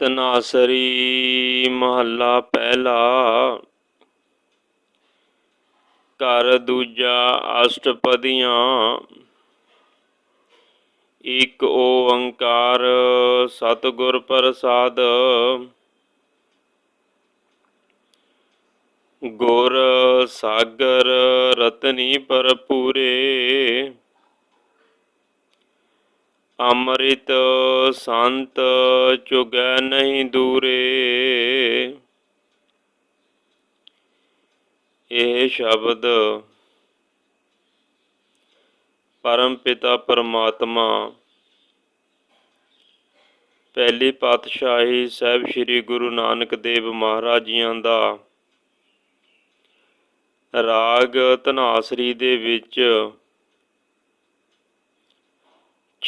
ਤਨਾਸਰੀ ਮਹੱਲਾ ਪਹਿਲਾ ਘਰ ਦੂਜਾ ਅਸ਼ਟਪਦੀਆਂ ਇਕ ਓੰਕਾਰ ਸਤਿਗੁਰ ਪ੍ਰਸਾਦ ਗੁਰ ਸਾਗਰ ਰਤਨੀ ਭਰਪੂਰੇ ਅੰਮ੍ਰਿਤ ਸੰਤ ਚੁਗੈ ਨਹੀਂ ਦੂਰੇ। ਇਹ ਸ਼ਬਦ ਪਰਮ ਪਿਤਾ ਪਰਮਾਤਮਾ, ਪਹਿਲੀ ਪਾਤਸ਼ਾਹੀ ਸਾਹਿਬ ਸ੍ਰੀ ਗੁਰੂ ਨਾਨਕ ਦੇਵ ਮਹਾਰਾਜ ਜੀਆਂ ਦਾ ਰਾਗ ਧਨਾਸਰੀ ਦੇ ਵਿੱਚ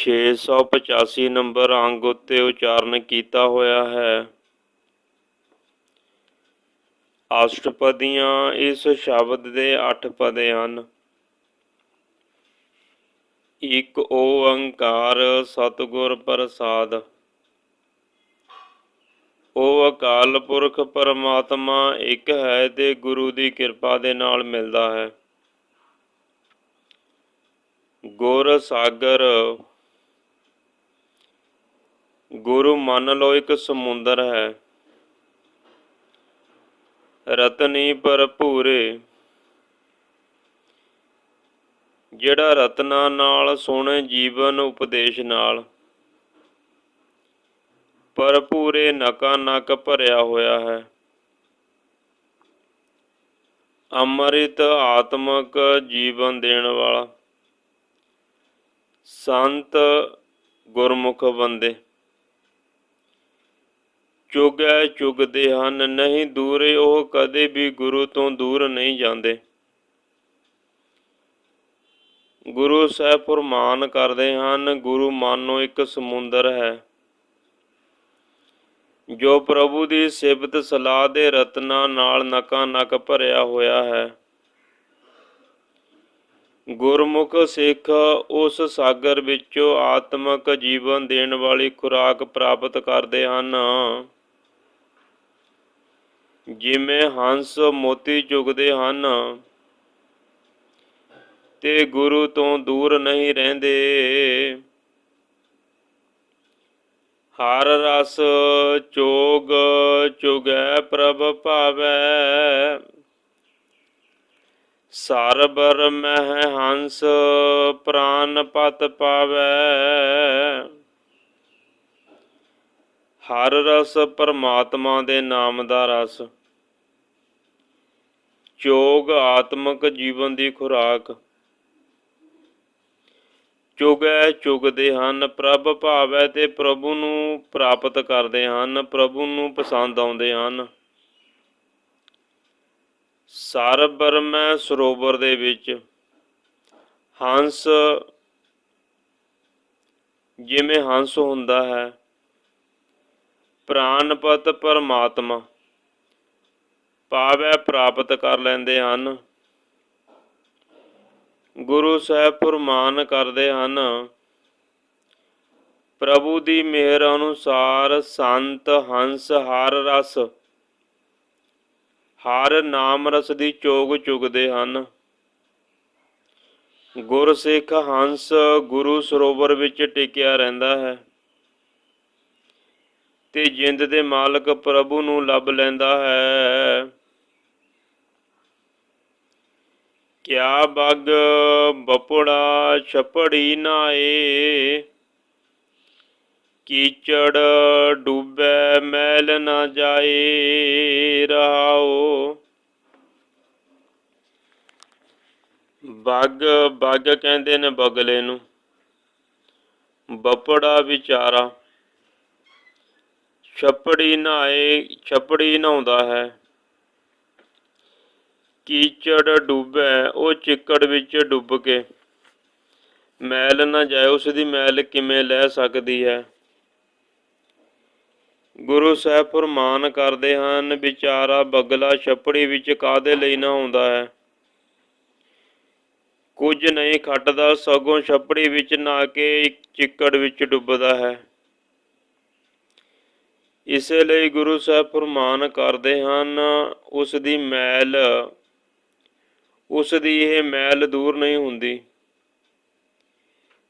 685 ਨੰਬਰ ਅੰਗ ਉੱਤੇ ਉਚਾਰਨ ਕੀਤਾ ਹੋਇਆ ਹੈ। ਅਸ਼ਟਪਦੀਆਂ ਇਸ ਸ਼ਬਦ ਦੇ 8 ਪਦੇ ਹਨ। ਇੱਕ ਓੰਕਾਰ ਸਤਿਗੁਰ ਪ੍ਰਸਾਦ। ਉਹ ਅਕਾਲ ਪੁਰਖ ਪਰਮਾਤਮਾ ਇੱਕ ਹੈ ਤੇ ਗੁਰੂ ਦੀ ਕਿਰਪਾ ਦੇ ਨਾਲ ਮਿਲਦਾ ਹੈ। ਗੁਰ ਸਾਗਰ ਗੁਰੂ ਮੰਨ ਲਓ ਇੱਕ ਸਮੁੰਦਰ ਹੈ। ਰਤਨੀ ਭਰਪੂਰੇ। ਜਿਹੜਾ ਰਤਨਾ ਨਾਲ ਸੋਹਣੇ ਜੀਵਨ ਉਪਦੇਸ਼ ਨਾਲ। ਭਰਪੂਰੇ ਨਕਾ ਨਕ ਭਰਿਆ ਹੋਇਆ ਹੈ। ਅੰਮ੍ਰਿਤ ਆਤਮਕ ਜੀਵਨ ਦੇਣ ਵਾਲਾ। ਸੰਤ ਗੁਰਮੁਖ ਬੰਦੇ। ਚੁਗੈ ਚੁਗਦੇ ਹਨ, ਨਹੀਂ ਦੂਰੇ ਉਹ ਕਦੇ ਵੀ ਗੁਰੂ ਤੋਂ ਦੂਰ ਨਹੀਂ ਜਾਂਦੇ। ਗੁਰੂ ਸਾਹਿਬ ਫਰਮਾਨ ਕਰਦੇ ਹਨ, ਗੁਰੂ ਮਾਨੋ ਇੱਕ ਸਮੁੰਦਰ ਹੈ। ਜੋ ਪ੍ਰਭੂ ਦੀ ਸਿਫਤ ਸਲਾਹ ਦੇ ਰਤਨਾ ਨਾਲ ਨਕਾ ਨਕ ਭਰਿਆ ਹੋਇਆ ਹੈ। ਗੁਰਮੁਖ ਸਿੱਖ ਉਸ ਸਾਗਰ ਵਿੱਚੋਂ ਆਤਮਿਕ ਜੀਵਨ ਦੇਣ ਵਾਲੀ ਖੁਰਾਕ ਪ੍ਰਾਪਤ ਕਰਦੇ ਹਨ। ਜਿਵੇਂ ਹੰਸ ਮੋਤੀ ਚੁਗਦੇ ਹਨ, ਤੇ ਗੁਰੂ ਤੋਂ ਦੂਰ ਨਹੀਂ ਰਹਿੰਦੇ। ਹਰ ਰਸ ਚੋਗ ਚੁਗੈ ਪ੍ਰਭ ਭਾਵੈ। ਸਰਬਰ ਮਹਿ ਹੰਸ ਪ੍ਰਾਨ ਪਤ ਪਾਵੈ। ਹਰ ਰਸ ਪਰਮਾਤਮਾ ਦੇ ਨਾਮ ਦਾ ਰਸ। ਚੋਗ ਆਤਮਿਕ ਜੀਵਨ ਦੀ ਖੁਰਾਕ। ਚੁਗੈ ਚੁਗਦੇ ਹਨ, ਪ੍ਰਭ ਭਾਵੈ ਤੇ ਪ੍ਰਭੂ ਨੂੰ ਪ੍ਰਾਪਤ ਕਰਦੇ ਹਨ, ਪ੍ਰਭੂ ਨੂੰ ਪਸੰਦ ਆਉਂਦੇ ਹਨ। ਸਰਬਰ ਮੈਂ ਸਰੋਵਰ ਦੇ ਵਿੱਚ। ਹੰਸ, ਜਿਵੇਂ ਹੰਸ ਹੁੰਦਾ ਹੈ ਪ੍ਰਾਨਪਤ ਪਰਮਾਤਮਾ, ਪਾਵੈ ਪ੍ਰਾਪਤ ਕਰ ਲੈਂਦੇ ਹਨ। ਗੁਰੂ ਸਾਹਿਬ ਫਰਮਾਨ ਕਰਦੇ ਹਨ, ਪ੍ਰਭੂ ਦੀ ਮਿਹਰ ਅਨੁਸਾਰ ਸੰਤ, ਹੰਸ ਹਰ ਰਸ, ਹਰ ਨਾਮ ਰਸ ਦੀ ਚੋਗ ਚੁਗਦੇ ਹਨ। ਗੁਰਸਿੱਖ ਹੰਸ ਗੁਰੂ ਸਰੋਵਰ ਵਿੱਚ ਟਿਕਿਆ ਰਹਿੰਦਾ ਹੈ। ਤੇ ਜਿੰਦ ਦੇ ਮਾਲਕ ਪ੍ਰਭੂ ਨੂੰ ਲੱਭ ਲੈਂਦਾ ਹੈ। ਕਿਆ ਬਗ ਬਪੜਾ ਛਪੜੀ ਨਾਏ, ਕੀਚੜ ਡੂਬੈ ਮੈਲ ਨਾ ਜਾਏ, ਰਹਾਓ। ਬਗ ਬਗ ਕਹਿੰਦੇ ਨੇ ਬਗਲੇ ਨੂੰ, ਬਪੜਾ ਵਿਚਾਰਾ। ਛੱਪੜੀ ਨਹਾਏ ਛੱਪੜੀ ਨਹਾਉਂਦਾ ਹੈ। ਕੀਚੜ ਡੁੱਬੈ, ਉਹ ਚਿੱਕੜ ਵਿੱਚ ਡੁੱਬ ਕੇ। ਮੈਲ ਨਾ ਜਾਏ, ਉਸ ਦੀ ਮੈਲ ਕਿਵੇਂ ਲੈ ਸਕਦੀ ਹੈ? ਗੁਰੂ ਸਾਹਿਬ ਫਰਮਾਨ ਕਰਦੇ ਹਨ, ਵਿਚਾਰਾ ਬਗਲਾ ਛੱਪੜੀ ਵਿੱਚ ਕਾਦੇ ਲਈ ਨਹਾਉਂਦਾ ਹੈ? ਕੁਝ ਨਹੀਂ ਖੱਟਦਾ, ਸਗੋਂ ਛੱਪੜੀ ਵਿੱਚ ਨਹਾ ਕੇ ਚਿੱਕੜ ਵਿੱਚ ਡੁੱਬਦਾ ਹੈ। ਇਸੇ ਲਈ ਗੁਰੂ ਸਾਹਿਬ ਫਰਮਾਨ ਕਰਦੇ ਹਨ, ਉਸ ਦੀ ਮੈਲ, ਉਸ ਦੀ ਇਹ ਮੈਲ ਦੂਰ ਨਹੀਂ ਹੁੰਦੀ।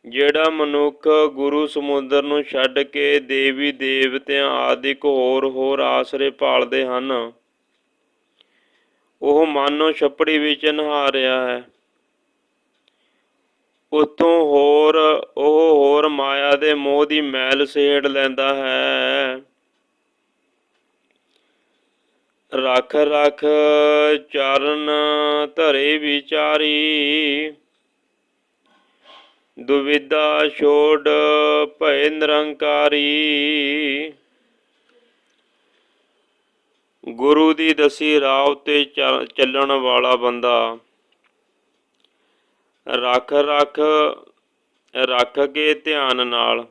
ਜਿਹੜਾ ਮਨੁੱਖ ਗੁਰੂ ਸਮੁੰਦਰ ਨੂੰ ਛੱਡ ਕੇ ਦੇਵੀ ਦੇਵਤਿਆਂ ਆਦਿਕ ਹੋਰ ਹੋਰ ਆਸਰੇ ਪਾਲਦੇ ਹਨ, ਉਹ ਮਾਨੋ ਛੱਪੜੀ ਵਿੱਚ ਨਹਾ ਰਿਹਾ ਹੈ। ਉਤੋਂ ਹੋਰ ਉਹ ਹੋਰ ਮਾਇਆ ਦੇ ਮੋਹ ਦੀ ਮੈਲ ਸੇੜ ਲੈਂਦਾ ਹੈ। ਰਖ ਰਖ ਚਰਨ ਧਰੇ ਵਿਚਾਰੀ। ਦੁਵਿਧਾ ਛੋੜ ਭੈ ਨਿਰੰਕਾਰੀ। ਗੁਰੂ ਦੀ ਦਸੀ ਰਾਹ ਉਤੇ ਚੱਲਣ ਵਾਲਾ ਬੰਦਾ। ਰੱਖ ਰੱਖ ਰੱਖ ਕੇ ਧਿਆਨ ਨਾਲ।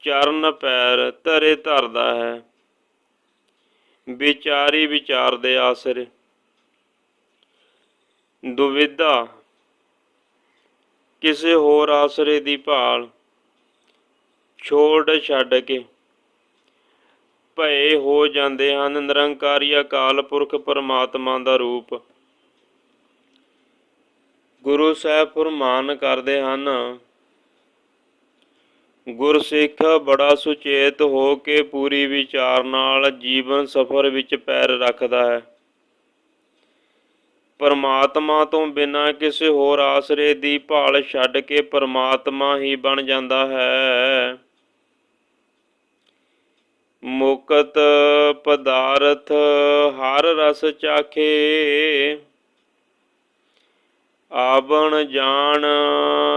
ਚਰਨ ਪੈਰ ਧਰੇ ਧਰਦਾ ਹੈ। ਵਿਚਾਰੀ ਵਿਚਾਰ ਦੇ ਆਸਰੇ। ਦੁਵਿਧਾ, ਕਿਸੇ ਹੋਰ ਆਸਰੇ ਦੀ ਭਾਲ ਛੋੜ ਛੱਡ ਕੇ ਭਏ ਹੋ ਜਾਂਦੇ ਹਨ। ਨਿਰੰਕਾਰੀ ਅਕਾਲ ਪੁਰਖ ਪਰਮਾਤਮਾ ਦਾ ਰੂਪ। ਗੁਰੂ ਸਾਹਿਬ ਫਰਮਾਨ ਕਰਦੇ ਹਨ ਗੁਰਸਿੱਖ ਬੜਾ ਸੁਚੇਤ ਹੋ ਕੇ ਪੂਰੀ ਵਿਚਾਰ ਨਾਲ ਜੀਵਨ ਸਫਰ ਵਿੱਚ ਪੈਰ ਰੱਖਦਾ ਹੈ। ਪਰਮਾਤਮਾ ਤੋਂ ਬਿਨਾਂ ਕਿਸੇ ਹੋਰ ਆਸਰੇ ਦੀ ਭਾਲ ਛੱਡ ਕੇ ਪਰਮਾਤਮਾ ਹੀ ਬਣ ਜਾਂਦਾ ਹੈ। ਮੁਕਤ ਪਦਾਰਥ ਹਰ ਰਸ ਚਾਖੇ। ਆਵਣ ਜਾਣ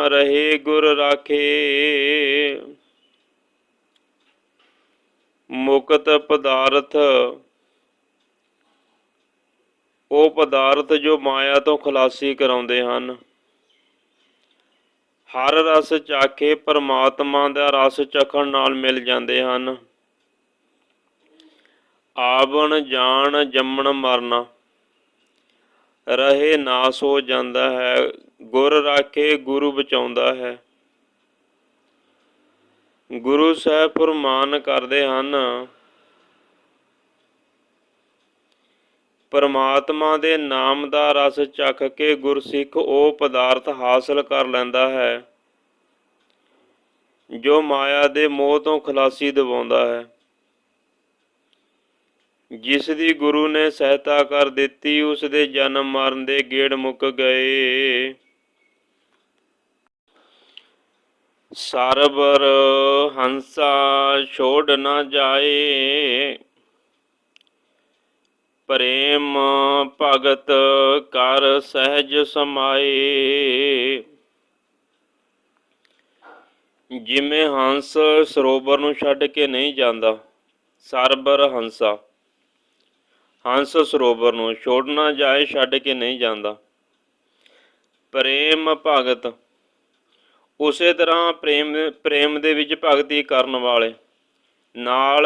ਰਹੇ ਗੁਰ ਰਾਖੇ। ਮੁਕਤ ਪਦਾਰਥ, ਉਹ ਪਦਾਰਥ ਜੋ ਮਾਇਆ ਤੋਂ ਖਲਾਸੀ ਕਰਾਉਂਦੇ ਹਨ। ਹਰ ਰਸ ਚਾਖੇ ਪਰਮਾਤਮਾ ਦਾ ਰਸ ਚਖਣ ਨਾਲ ਮਿਲ ਜਾਂਦੇ ਹਨ। ਆਵਣ ਜਾਣ ਜੰਮਣ ਮਰਨਾ। ਰਹੇ ਨਾਸ ਹੋ ਜਾਂਦਾ ਹੈ, ਗੁਰ ਰਾਖੇ ਗੁਰੂ ਬਚਾਉਂਦਾ ਹੈ। ਗੁਰੂ ਸਾਹਿਬ ਫਰਮਾਨ ਕਰਦੇ ਹਨ, ਪਰਮਾਤਮਾ ਦੇ ਨਾਮ ਦਾ ਰਸ ਚੱਖ ਕੇ ਗੁਰਸਿੱਖ ਉਹ ਪਦਾਰਥ ਹਾਸਲ ਕਰ ਲੈਂਦਾ ਹੈ, ਜੋ ਮਾਇਆ ਦੇ ਮੋਹ ਤੋਂ ਖਲਾਸੀ ਦਿਵਾਉਂਦਾ ਹੈ। ਜਿਸ ਦੀ ਗੁਰੂ ਨੇ ਸਹਾਇਤਾ ਕਰ ਦਿੱਤੀ, ਉਸ ਦੇ ਜਨਮ ਮਰਨ ਦੇ ਗੇੜ ਮੁੱਕ ਗਏ। ਸਰਬਰ ਹੰਸਾ ਛੋੜ ਨਾ ਜਾਏ, ਪ੍ਰੇਮ ਭਗਤ ਕਰ ਸਹਿਜ ਸਮਾਏ। ਜਿਵੇਂ ਹੰਸ ਸਰੋਵਰ ਨੂੰ ਛੱਡ ਕੇ ਨਹੀਂ ਜਾਂਦਾ, ਸਰਬਰ ਹੰਸਾ। ਹੰਸ ਸਰੋਵਰ ਨੂੰ ਛੋੜਨਾ ਜਾਏ, ਛੱਡ ਕੇ ਨਹੀਂ ਜਾਂਦਾ। ਪ੍ਰੇਮ ਭਗਤ, ਉਸੇ ਤਰ੍ਹਾਂ ਪ੍ਰੇਮ ਪ੍ਰੇਮ ਦੇ ਵਿੱਚ ਭਗਤੀ ਕਰਨ ਵਾਲੇ, ਨਾਲ,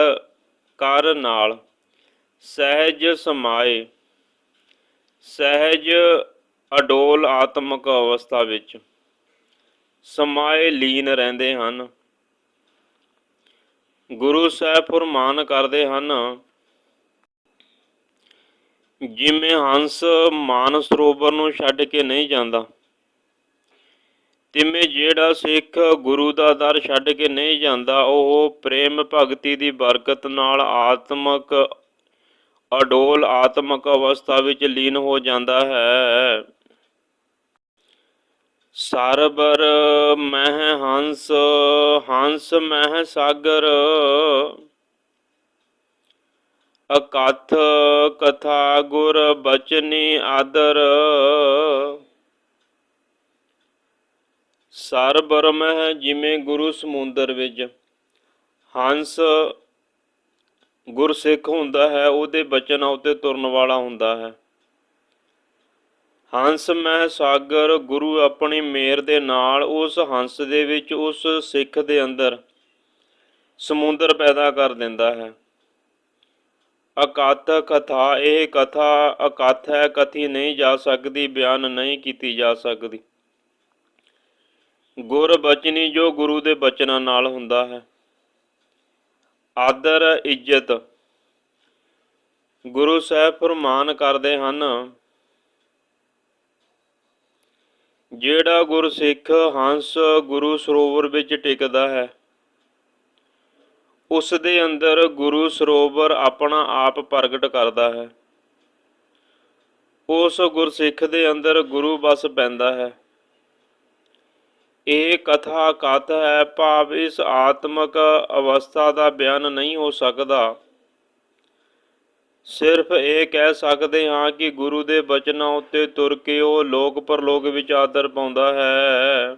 ਕਰ ਨਾਲ, ਸਹਿਜ ਸਮਾਏ, ਸਹਿਜ ਅਡੋਲ ਆਤਮਕ ਅਵਸਥਾ ਵਿੱਚ, ਸਮਾਏ ਲੀਨ ਰਹਿੰਦੇ ਹਨ। ਗੁਰੂ ਸਾਹਿਬ ਫਰਮਾਨ ਕਰਦੇ ਹਨ ਜਿਵੇਂ ਹੰਸ ਮਾਨ ਸਰੋਵਰ ਨੂੰ ਛੱਡ ਕੇ ਨਹੀਂ ਜਾਂਦਾ, ਤਿਵੇਂ ਜਿਹੜਾ ਸਿੱਖ ਗੁਰੂ ਦਾ ਦਰ ਛੱਡ ਕੇ ਨਹੀਂ ਜਾਂਦਾ, ਉਹ ਪ੍ਰੇਮ ਭਗਤੀ ਦੀ ਬਰਕਤ ਨਾਲ ਆਤਮਕ ਅਡੋਲ ਆਤਮਕ ਅਵਸਥਾ ਵਿੱਚ ਲੀਨ ਹੋ ਜਾਂਦਾ ਹੈ। ਸਰਬਰ ਮਹਿ ਹੰਸ ਹੰਸ ਮਹਿ ਸਾਗਰ। ਅਕਥ ਕਥਾ ਗੁਰ ਬਚਨੀ ਆਦਰ। ਸਰਬਰ ਮਹਿ ਜਿਵੇਂ ਗੁਰੂ ਸਮੁੰਦਰ ਵਿੱਚ। ਹੰਸ ਗੁਰਸਿੱਖ ਹੁੰਦਾ ਹੈ, ਉਹਦੇ ਬਚਨ ਉਤੇ ਤੁਰਨ ਵਾਲਾ ਹੁੰਦਾ ਹੈ। ਹੰਸ ਮਹਿ ਸਾਗਰ, ਗੁਰੂ ਆਪਣੀ ਮੇਰ ਦੇ ਨਾਲ, ਉਸ ਹੰਸ ਦੇ ਵਿੱਚ ਉਸ ਸਿੱਖ ਦੇ ਅੰਦਰ ਸਮੁੰਦਰ ਪੈਦਾ ਕਰ ਦਿੰਦਾ ਹੈ। ਅਕਥ ਕਥਾ, ਇਹ ਕਥਾ ਅਕਥ ਹੈ, ਕਥੀ ਨਹੀਂ ਜਾ ਸਕਦੀ, ਬਿਆਨ ਨਹੀਂ ਕੀਤੀ ਜਾ ਸਕਦੀ। ਗੁਰ ਬਚਨੀ ਜੋ ਗੁਰੂ ਦੇ ਬਚਨਾਂ ਨਾਲ ਹੁੰਦਾ ਹੈ। ਆਦਰ, ਇੱਜ਼ਤ। ਗੁਰੂ ਸਾਹਿਬ ਫਰਮਾਨ ਕਰਦੇ ਹਨ, ਜਿਹੜਾ ਗੁਰਸਿੱਖ ਹੰਸ ਗੁਰੂ ਸਰੋਵਰ ਵਿੱਚ ਟਿਕਦਾ ਹੈ ਉਸ ਦੇ ਅੰਦਰ ਗੁਰੂ ਸਰੋਵਰ ਆਪਣਾ ਆਪ ਪ੍ਰਗਟ ਕਰਦਾ ਹੈ। ਉਸ ਗੁਰਸਿੱਖ ਦੇ ਅੰਦਰ ਗੁਰੂ ਬਸ ਪੈਂਦਾ ਹੈ। ਇਹ ਕਥਾ ਕਥ ਹੈ, ਭਾਵ ਇਸ ਆਤਮਕ ਅਵਸਥਾ ਦਾ ਬਿਆਨ ਨਹੀਂ ਹੋ ਸਕਦਾ। ਸਿਰਫ ਇਹ ਕਹਿ ਸਕਦੇ ਹਾਂ ਕਿ ਗੁਰੂ ਦੇ ਬਚਨਾਂ ਉੱਤੇ ਤੁਰ ਕੇ ਉਹ ਲੋਕ ਪਰਲੋਕ ਵਿੱਚ ਆਦਰ ਪਾਉਂਦਾ ਹੈ।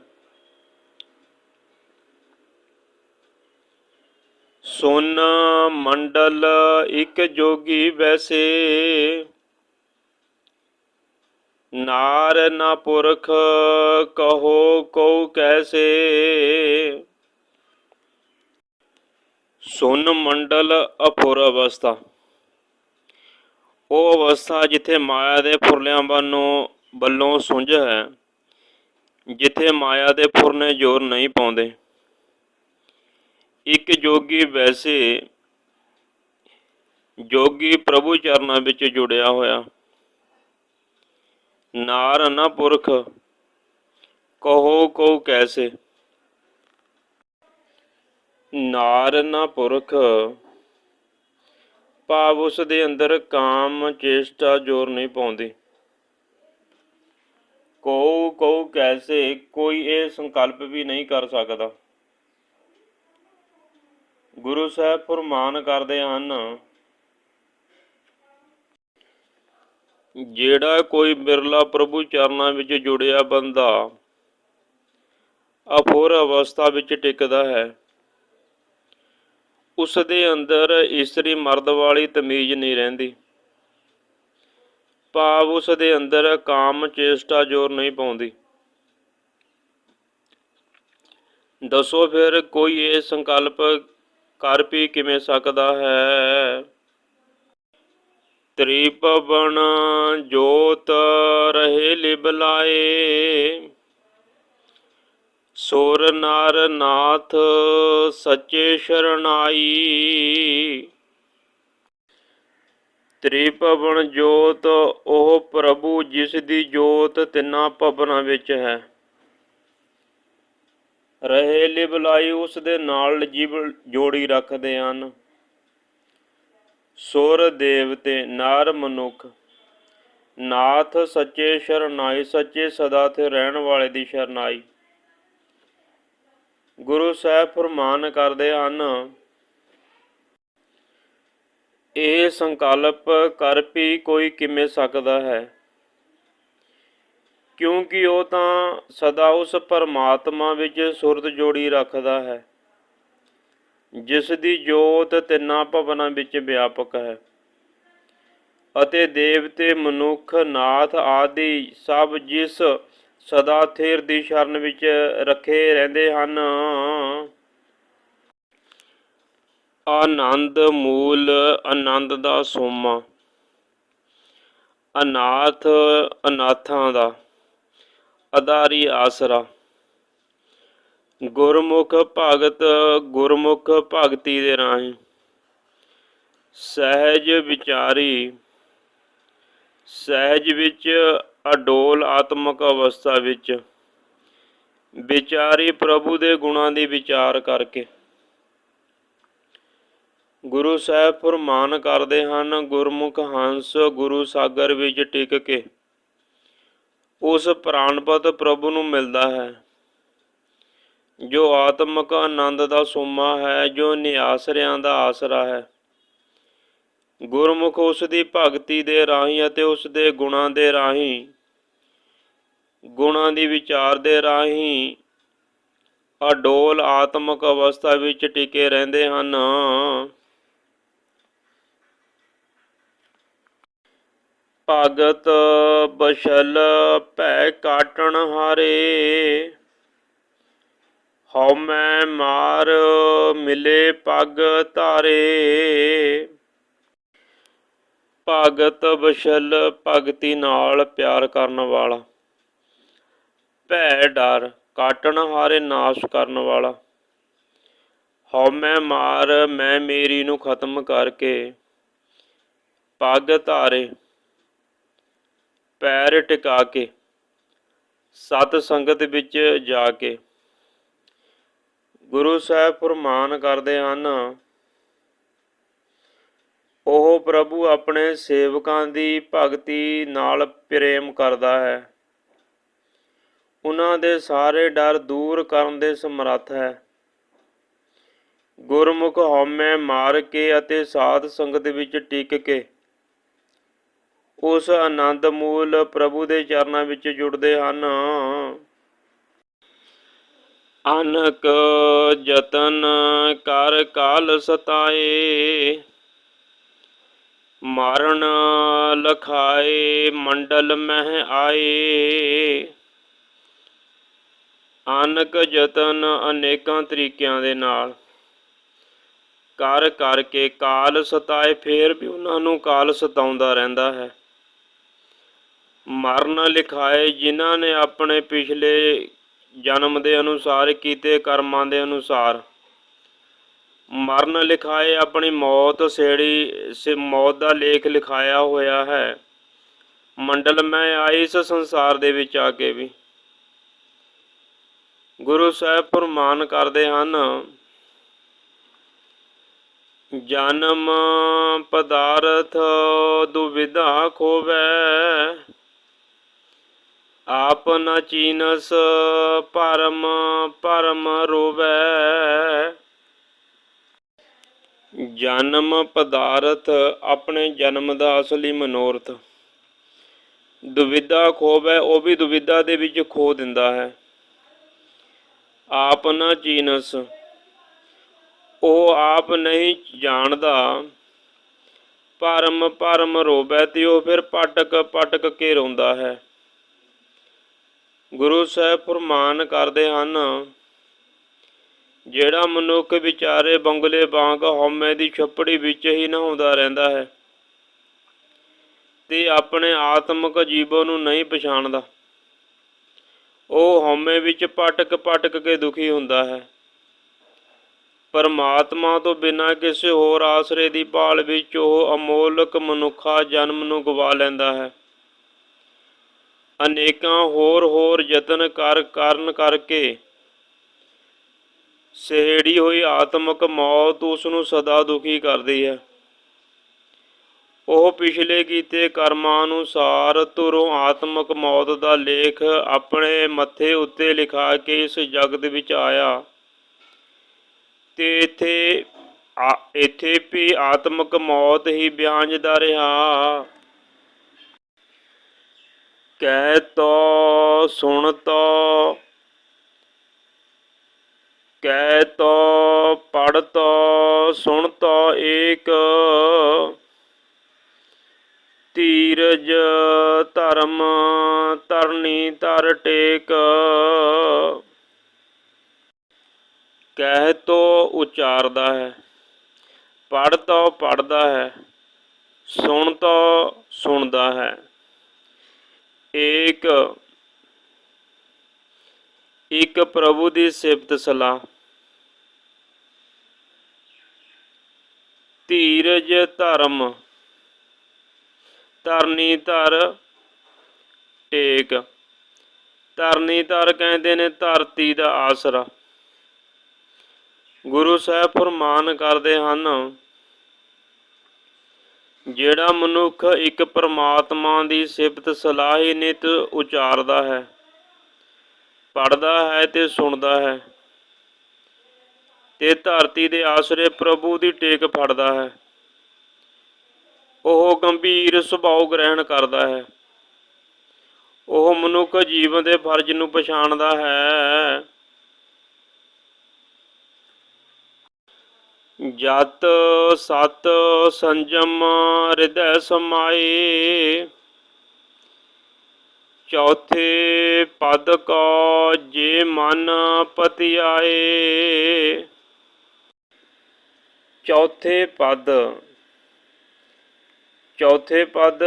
ਸੁਨ ਮੰਡਲ ਇਕ ਜੋਗੀ ਵੈਸੇ। ਨਾਰ ਨਾ ਪੁਰਖ ਕਹੋ ਕਉ ਕੈਸੇ। ਸੁਨ ਮੰਡਲ ਅਪੁਰ ਅਵਸਥਾ। ਉਹ ਅਵਸਥਾ ਜਿੱਥੇ ਮਾਇਆ ਦੇ ਫੁਰਲਿਆਂ ਵੱਲੋਂ ਵੱਲੋਂ ਸੁੰਝ ਹੈ, ਜਿੱਥੇ ਮਾਇਆ ਦੇ ਫੁਰਨੇ ਜ਼ੋਰ ਨਹੀਂ ਪਾਉਂਦੇ। ਇੱਕ ਜੋਗੀ ਵੈਸੇ ਜੋਗੀ ਪ੍ਰਭੂ ਚਰਨਾਂ ਵਿੱਚ ਜੁੜਿਆ ਹੋਇਆ। ਨਾਰ ਨਾ ਪੁਰਖ, ਕਹੋ ਕਉ ਕੈਸੇ। ਨਾਰ ਨਾ ਪੁਰਖ, ਭਾਵ ਉਸ ਦੇ ਅੰਦਰ ਕਾਮ ਚੇਸ਼ਟਾ ਜ਼ੋਰ ਨਹੀਂ ਪਾਉਂਦੀ। ਕਉ ਕਉ ਕੈਸੇ, ਕੋਈ ਇਹ ਸੰਕਲਪ ਵੀ ਨਹੀਂ ਕਰ ਸਕਦਾ। ਗੁਰੂ ਸਾਹਿਬ ਫਰਮਾਨ ਕਰਦੇ ਹਨ, ਜਿਹੜਾ ਕੋਈ ਬਿਰਲਾ ਪ੍ਰਭੂ ਚਰਨਾਂ ਵਿੱਚ ਜੁੜਿਆ ਬੰਦਾ ਅਪੂਰ ਅਵਸਥਾ ਵਿੱਚ ਟਿਕਦਾ ਹੈ ਉਸ ਦੇ ਅੰਦਰ ਇਸਤਰੀ ਮਰਦ ਵਾਲੀ ਤਮੀਜ਼ ਨਹੀਂ ਰਹਿੰਦੀ। ਭਾਵ ਉਸ ਦੇ ਅੰਦਰ ਕਾਮ, ਚੇਸ਼ਟਾ, ਜ਼ੋਰ ਨਹੀਂ ਪਾਉਂਦੀ। ਦੱਸੋ ਫਿਰ ਕੋਈ ਇਹ ਸੰਕਲਪ ਕਰ ਵੀ ਕਿਵੇਂ ਸਕਦਾ ਹੈ? ਤ੍ਰਿਪਵਨ ਜੋਤ ਰਹੇ ਲਿਬਲਾਏ ਸੁਰ ਨਰ ਨਾਥ ਸੱਚੇ ਸ਼ਰਨਾਈ। ਤ੍ਰਿਪਵਨ ਜੋਤ, ਉਹ ਪ੍ਰਭੂ ਜਿਸ ਦੀ ਜੋਤ ਤਿੰਨਾਂ ਭਵਨਾਂ ਵਿੱਚ ਹੈ। ਰਹੇ ਲਿਬਲਾਈ ਉਸ ਦੇ ਨਾਲ ਜੀਵ ਜੋੜੀ ਰੱਖਦੇ ਹਨ। ਸੁਰ ਦੇਵਤੇ, ਨਰ ਮਨੁੱਖ, ਨਾਥ ਸੱਚੇ ਸ਼ਰਨਾਈ, ਸੱਚੇ ਸਦਾ ਤੇ ਰਹਿਣ ਵਾਲੇ ਦੀ ਸ਼ਰਨਾਈ। ਗੁਰੂ ਸਾਹਿਬ ਫਰਮਾਨ ਕਰਦੇ ਹਨ, ਇਹ ਸੰਕਲਪ ਕਰ ਵੀ ਕੋਈ ਕਿਵੇਂ ਸਕਦਾ ਹੈ? ਕਿਉਂਕਿ ਉਹ ਤਾਂ ਸਦਾ ਉਸ ਪਰਮਾਤਮਾ ਵਿੱਚ ਸੁਰਤ ਜੋੜੀ ਰੱਖਦਾ ਹੈ, ਜਿਸ ਦੀ ਜੋਤ ਤਿੰਨਾਂ ਭਵਨਾਂ ਵਿੱਚ ਵਿਆਪਕ ਹੈ। ਅਤੇ ਦੇਵਤੇ, ਮਨੁੱਖ, ਨਾਥ ਆਦਿ ਸਭ ਜਿਸ ਸਦਾ ਥੇਰ ਦੀ ਸ਼ਰਨ ਵਿੱਚ ਰੱਖੇ ਰਹਿੰਦੇ ਹਨ। ਆਨੰਦ ਮੂਲ, ਆਨੰਦ ਦਾ ਸੋਮਾ, ਅਨਾਥ, ਅਨਾਥਾਂ ਦਾ। ਅਧਾਰੀ ਆਸਰਾ। ਗੁਰਮੁਖ ਭਗਤ, ਗੁਰਮੁਖ ਭਗਤੀ ਦੇ ਰਾਹੀਂ ਸਹਿਜ ਵਿਚਾਰੀ, ਸਹਿਜ ਵਿੱਚ ਅਡੋਲ ਆਤਮਕ ਅਵਸਥਾ ਵਿੱਚ ਵਿਚਾਰੀ ਪ੍ਰਭੂ ਦੇ ਗੁਣਾਂ ਦੀ ਵਿਚਾਰ ਕਰਕੇ। ਗੁਰੂ ਸਾਹਿਬ ਫਰਮਾਨ ਕਰਦੇ ਹਨ, ਗੁਰਮੁਖ ਹੰਸ ਗੁਰੂ ਸਾਗਰ ਵਿੱਚ ਟਿਕ ਕੇ। ਉਸ ਪ੍ਰਾਣਪਤ ਪ੍ਰਭੂ ਨੂੰ ਮਿਲਦਾ ਹੈ, ਜੋ ਆਤਮਕ ਆਨੰਦ ਦਾ ਸੋਮਾ ਹੈ, ਜੋ ਨਿਆਸਰਿਆਂ ਦਾ ਆਸਰਾ ਹੈ। ਗੁਰਮੁਖ ਉਸ ਦੀ ਭਗਤੀ ਦੇ ਰਾਹੀਂ ਅਤੇ ਉਸ ਦੇ ਗੁਣਾਂ ਦੇ ਰਾਹੀਂ, ਗੁਣਾਂ ਦੀ ਵਿਚਾਰ ਦੇ ਰਾਹੀਂ ਅਡੋਲ ਆਤਮਕ ਅਵਸਥਾ ਵਿੱਚ ਟਿਕੇ ਰਹਿੰਦੇ ਹਨ। ਭਗਤ ਬਸ਼ਲ ਭੈ ਕਾਟਣ ਹਾਰੇ। ਹਉ ਮੈਂ ਮਾਰ ਮਿਲੇ ਪਗ ਧਾਰੇ। ਭਗਤ ਬਸ਼ਲ ਭਗਤੀ ਨਾਲ ਪਿਆਰ ਕਰਨ ਵਾਲਾ। ਭੈ ਡਰ ਕਾਟਣ ਹਾਰੇ ਨਾਸ਼ ਕਰਨ ਵਾਲਾ। ਹਉਮੈ ਮਾਰ ਮੈਂ ਮੇਰੀ ਨੂੰ ਖਤਮ ਕਰਕੇ। ਪੱਗ ਧਾਰੇ। ਪੈਰ ਟਿਕਾ ਕੇ, ਸਤ ਸੰਗਤ ਵਿੱਚ ਜਾ ਕੇ। ਗੁਰੂ ਸਾਹਿਬ ਫਰਮਾਨ ਕਰਦੇ ਹਨ, ਉਹ ਪ੍ਰਭੂ ਆਪਣੇ ਸੇਵਕਾਂ ਦੀ ਭਗਤੀ ਨਾਲ ਪ੍ਰੇਮ ਕਰਦਾ ਹੈ। ਉਹਨਾਂ ਦੇ ਸਾਰੇ ਡਰ ਦੂਰ ਕਰਨ ਦੇ ਸਮਰੱਥ ਹੈ। ਗੁਰਮੁਖ ਹਉਮੈ ਮਾਰ ਕੇ ਅਤੇ ਸਾਧ ਸੰਗਤ ਵਿੱਚ ਟਿਕ ਕੇ ਉਸ ਆਨੰਦ ਮੂਲ ਪ੍ਰਭੂ ਦੇ ਚਰਨਾਂ ਵਿੱਚ ਜੁੜਦੇ ਹਨ। ਅਨਕ ਜਤਨ ਕਰ ਕਾਲ ਸਤਾਏ ਮਾਰਨ ਲਖਾਏ, ਮੰਡਲ ਮਹਿ ਆਏ। ਅਨਕ ਜਤਨ ਅਨੇਕਾਂ ਤਰੀਕਿਆਂ ਦੇ ਨਾਲ ਕਰ ਕਰਕੇ ਕਾਲ ਸਤਾਏ, ਫੇਰ ਵੀ ਉਹਨਾਂ ਨੂੰ ਕਾਲ ਸਤਾਉਂਦਾ ਰਹਿੰਦਾ ਹੈ। ਮਰਨ ਲਿਖਾਏ, ਜਿਨ੍ਹਾਂ ਨੇ ਆਪਣੇ ਪਿਛਲੇ ਜਨਮ ਦੇ ਅਨੁਸਾਰ ਕੀਤੇ ਕਰਮਾਂ ਦੇ ਅਨੁਸਾਰ। ਮਰਨ ਲਿਖਾਏ, ਆਪਣੀ ਮੌਤ ਸੇੜੀ, ਸੇ ਮੌਤ ਦਾ ਲੇਖ ਲਿਖਾਇਆ ਹੋਇਆ ਹੈ। ਮੰਡਲ, ਮੈਂ ਆਈ ਇਸ ਸੰਸਾਰ ਦੇ ਵਿੱਚ ਆ ਕੇ ਵੀ। ਗੁਰੂ ਸਾਹਿਬ ਫਰਮਾਨ ਕਰਦੇ ਹਨ, ਜਨਮ ਪਦਾਰਥ ਦੁਵਿਧਾ ਖੋਵੈ ਆਪ ਨ ਚੀਨਸ ਪਰਮ ਪਰਮ ਰੋਵੈ। ਜਨਮ ਪਦਾਰਥ ਆਪਣੇ ਜਨਮ ਦਾ ਅਸਲੀ ਮਨੋਰਥ। ਦੁਵਿਧਾ ਖੋਵੈ, ਉਹ ਵੀ ਦੁਵਿਧਾ ਦੇ ਵਿੱਚ ਖੋ ਦਿੰਦਾ ਹੈ। ਆਪ ਨਾ ਚੀਨਸ, ਉਹ ਆਪ ਨਹੀਂ ਜਾਣਦਾ। ਪਰਮ ਪਰਮ ਰੋਵੈ ਤੇ ਉਹ ਫਿਰ ਪਟਕ ਪਟਕ ਕੇ ਰੋਂਦਾ ਹੈ। ਗੁਰੂ ਸਾਹਿਬ ਫਰਮਾਨ ਕਰਦੇ ਹਨ, ਜਿਹੜਾ ਮਨੁੱਖ ਵਿਚਾਰੇ ਬੰਗਲੇ ਵਾਂਗ ਹਉਮੈ ਦੀ ਛੱਪੜੀ ਵਿੱਚ ਹੀ ਨਹਾਉਂਦਾ ਰਹਿੰਦਾ ਹੈ, ਤੇ ਆਪਣੇ ਆਤਮਿਕ ਜੀਵਨ ਨੂੰ ਨਹੀਂ ਪਛਾਣਦਾ। ਉਹ ਹਉਮੈ ਵਿੱਚ ਪਟਕ ਪਟਕ ਕੇ ਦੁਖੀ ਹੁੰਦਾ ਹੈ। ਪਰਮਾਤਮਾ ਤੋਂ ਬਿਨਾਂ ਕਿਸੇ ਹੋਰ ਆਸਰੇ ਦੀ ਭਾਲ ਵਿੱਚ ਉਹ ਅਮੋਲਕ ਮਨੁੱਖਾ ਜਨਮ ਨੂੰ ਗਵਾ ਲੈਂਦਾ ਹੈ। ਅਨੇਕਾਂ ਹੋਰ ਹੋਰ ਯਤਨ ਕਰ ਕਰਨ ਕਰਕੇ ਸਹਿੜੀ ਹੋਈ ਆਤਮਿਕ ਮੌਤ ਉਸ ਨੂੰ ਸਦਾ ਦੁਖੀ ਕਰਦੀ ਹੈ। ਉਹ ਪਿਛਲੇ ਕੀਤੇ ਕਰਮਾਂ ਅਨੁਸਾਰ ਤੁਰੋਂ ਆਤਮਿਕ ਮੌਤ ਦਾ ਲੇਖ ਆਪਣੇ ਮੱਥੇ ਉੱਤੇ ਲਿਖਾ ਕੇ ਇਸ ਜਗਤ ਵਿੱਚ ਆਇਆ। ਤੇ ਇੱਥੇ ਆ- ਇੱਥੇ ਵੀ ਆਤਮਿਕ ਮੌਤ ਹੀ ਬਿਆੰਜਦਾ ਰਿਹਾ। ਕਹਿ ਤੋ, ਸੁਣ ਤੋ। ਕਹਿ ਤੋ ਪੜ ਤੋ, ਸੁਣ ਤੋ ਏਕ। ਧੀਰਜ ਧਰਮ ਤਰਨੀ ਧਰ ਟੇਕ। ਕਹਿ ਤੋ ਉਚਾਰਦਾ ਹੈ ਪੜ ਤੋ ਪੜਦਾ ਹੈ, ਸੁਣ ਤੋ ਸੁਣਦਾ ਹੈ। ਏਕ ਇੱਕ ਪ੍ਰਭੂ ਦੀ ਸਿਫਤ ਸਲਾਹ। ਧੀਰਜ ਧਰਮ, ਧਰਨੀ ਧਰ ਟੇਕ। ਧਰਨੀ ਧਰ ਕਹਿੰਦੇ ਨੇ ਧਰਤੀ ਦਾ ਆਸਰਾ। ਗੁਰੂ ਸਾਹਿਬ ਫਰਮਾਨ ਕਰਦੇ ਹਨ ਜਿਹੜਾ ਮਨੁੱਖ ਇੱਕ ਪਰਮਾਤਮਾ ਦੀ ਸਿਫਤ ਸਲਾਹੀ ਨਿਤ ਉਚਾਰਦਾ ਹੈ ਪੜਦਾ ਹੈ ਤੇ ਸੁਣਦਾ ਹੈ ਤੇ ਧਰਤੀ ਦੇ ਆਸਰੇ ਪ੍ਰਭੂ ਦੀ ਟੇਕ ਫੜਦਾ ਹੈ, ਉਹ ਗੰਭੀਰ ਸੁਭਾਅ ਗ੍ਰਹਿਣ ਕਰਦਾ ਹੈ, ਉਹ ਮਨੁੱਖ ਜੀਵਨ ਦੇ ਫਰਜ਼ ਨੂੰ ਪਛਾਣਦਾ ਹੈ। ਜਤ ਸਤ ਸੰਜਮ ਹਿਰਦੈ ਸਮਾਏ। ਚੌਥੇ ਪਦ ਕੋ ਜੇ ਮਨ ਪਤਿ ਆਏ ਚੌਥੇ ਪਦ। ਚੌਥੇ ਪਦ।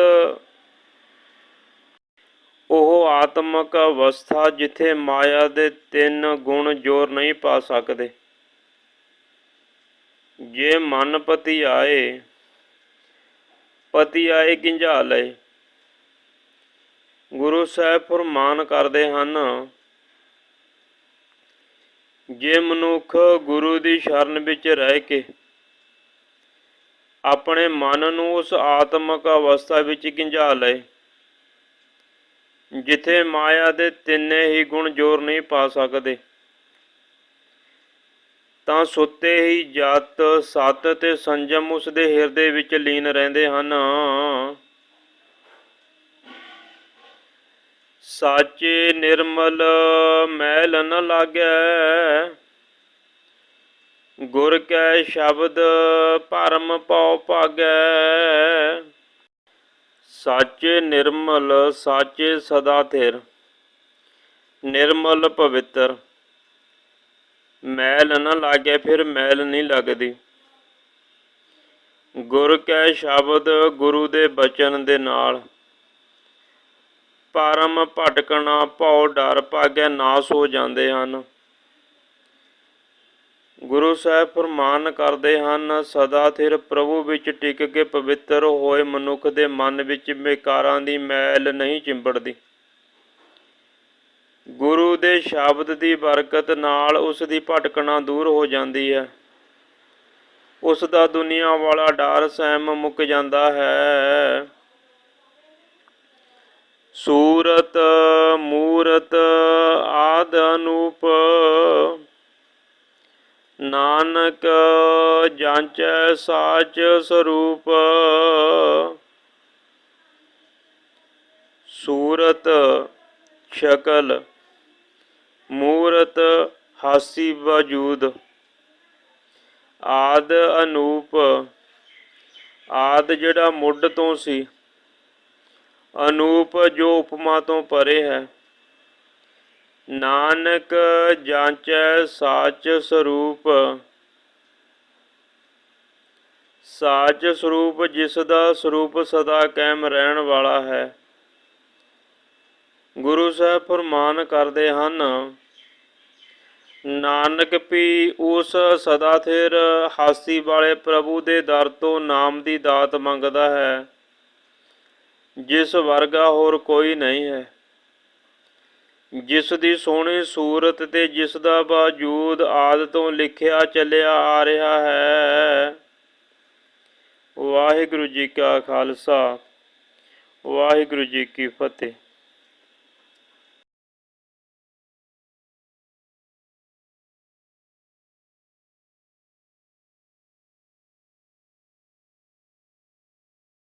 ਉਹ ਆਤਮਕ ਅਵਸਥਾ ਜਿੱਥੇ ਮਾਇਆ ਦੇ ਤਿੰਨ ਗੁਣ ਜ਼ੋਰ ਨਹੀਂ ਪਾ ਸਕਦੇ। ਜੇ ਮਨ ਪਤੀ ਆਏ ਪਤੀ ਆਏ ਗਿੰਝਾ ਲਏ? ਗੁਰੂ ਸਾਹਿਬ ਫਰਮਾਨ ਕਰਦੇ ਹਨ, ਜੇ ਮਨੁੱਖ ਗੁਰੂ ਦੀ ਸ਼ਰਨ ਵਿੱਚ ਰਹਿ ਕੇ ਆਪਣੇ ਮਨ ਨੂੰ ਉਸ ਆਤਮਿਕ ਅਵਸਥਾ ਵਿੱਚ ਗਿੰਝਾ ਲਏ, ਜਿੱਥੇ ਮਾਇਆ ਦੇ ਤਿੰਨੇ ਹੀ ਗੁਣ ਜ਼ੋਰ ਨਹੀਂ ਪਾ ਸਕਦੇ ਤਾਂ ਸੁੱਤੇ ਹੀ ਜਤ ਸਤ ਤੇ ਸੰਜਮ ਉਸ ਦੇ ਹਿਰਦੇ ਵਿੱਚ ਲੀਨ ਰਹਿੰਦੇ ਹਨ। ਸਾਚੇ ਨਿਰਮਲ ਮੈਲ ਨ ਲਾਗੈ, ਗੁਰ ਕੈ ਸ਼ਬਦ ਭਰਮ ਪਉ ਭਾਗੈ। ਸਾਚੇ ਨਿਰਮਲ, ਸਾਚੇ ਸਦਾ ਥਿਰ, ਨਿਰਮਲ ਪਵਿੱਤਰ। ਮੈਲ ਨਾ ਲਾਗੇ, ਫਿਰ ਮੈਲ ਨਹੀਂ ਲੱਗਦੀ। ਗੁਰ ਕੈ ਸ਼ਬਦ ਗੁਰੂ ਦੇ ਬਚਨ ਦੇ ਨਾਲ। ਪਰਮ ਭਟਕਣਾ ਭਉ ਡਰ ਭਾਗੈ ਨਾਸ ਹੋ ਜਾਂਦੇ ਹਨ। ਗੁਰੂ ਸਾਹਿਬ ਫਰਮਾਨ ਕਰਦੇ ਹਨ, ਸਦਾ ਥਿਰ ਪ੍ਰਭੂ ਵਿੱਚ ਟਿਕ ਕੇ ਪਵਿੱਤਰ ਹੋਏ ਮਨੁੱਖ ਦੇ ਮਨ ਵਿੱਚ ਵਿਕਾਰਾਂ ਦੀ ਮੈਲ ਨਹੀਂ ਚਿੰਬੜਦੀ। ਗੁਰੂ ਦੇ ਸ਼ਬਦ ਦੀ ਬਰਕਤ ਨਾਲ ਉਸ ਦੀ ਭਟਕਣਾ ਦੂਰ ਹੋ ਜਾਂਦੀ ਹੈ। ਉਸ ਦਾ ਦੁਨੀਆ ਵਾਲਾ ਡਰ ਸਹਿਮ ਮੁੱਕ ਜਾਂਦਾ ਹੈ। ਸੂਰਤ, ਮੂਰਤ, ਆਦ ਅਨੂਪ, ਨਾਨਕ ਜਾਂਚੈ ਸਾਚ ਸਰੂਪ। ਸੂਰਤ, ਸ਼ਕਲ ਮੂਰਤ ਹਾਸੀ ਵਜੂਦ। ਆਦ ਅਨੂਪ। ਆਦ ਜਿਹੜਾ ਮੁੱਢ ਤੋਂ ਸੀ। ਅਨੂਪ ਜੋ ਉਪਮਾ ਤੋਂ ਪਰੇ ਹੈ। ਨਾਨਕ ਜਾਂਚੈ ਸਾਚ ਸਰੂਪ। ਸਾਚ ਸਰੂਪ ਜਿਸ ਦਾ ਸਰੂਪ ਸਦਾ ਕਾਇਮ ਰਹਿਣ ਵਾਲਾ ਹੈ। ਗੁਰੂ ਸਾਹਿਬ ਫਰਮਾਨ ਕਰਦੇ ਹਨ, ਨਾਨਕ ਪੀ ਉਸ ਸਦਾ ਥਿਰ ਹਾਸੀ ਵਾਲੇ ਪ੍ਰਭੂ ਦੇ ਦਰ ਤੋਂ ਨਾਮ ਦੀ ਦਾਤ ਮੰਗਦਾ ਹੈ, ਜਿਸ ਵਰਗਾ ਹੋਰ ਕੋਈ ਨਹੀਂ ਹੈ। ਜਿਸ ਦੀ ਸੋਹਣੀ ਸੂਰਤ ਤੇ ਜਿਸ ਦਾ ਬਾਜੂਦ ਆਦ ਤੋਂ ਲਿਖਿਆ ਚੱਲਿਆ ਆ ਰਿਹਾ ਹੈ। ਵਾਹਿਗੁਰੂ ਜੀ ਕਾ ਖਾਲਸਾ, ਵਾਹਿਗੁਰੂ ਜੀ ਕੀ ਫਤਿਹ।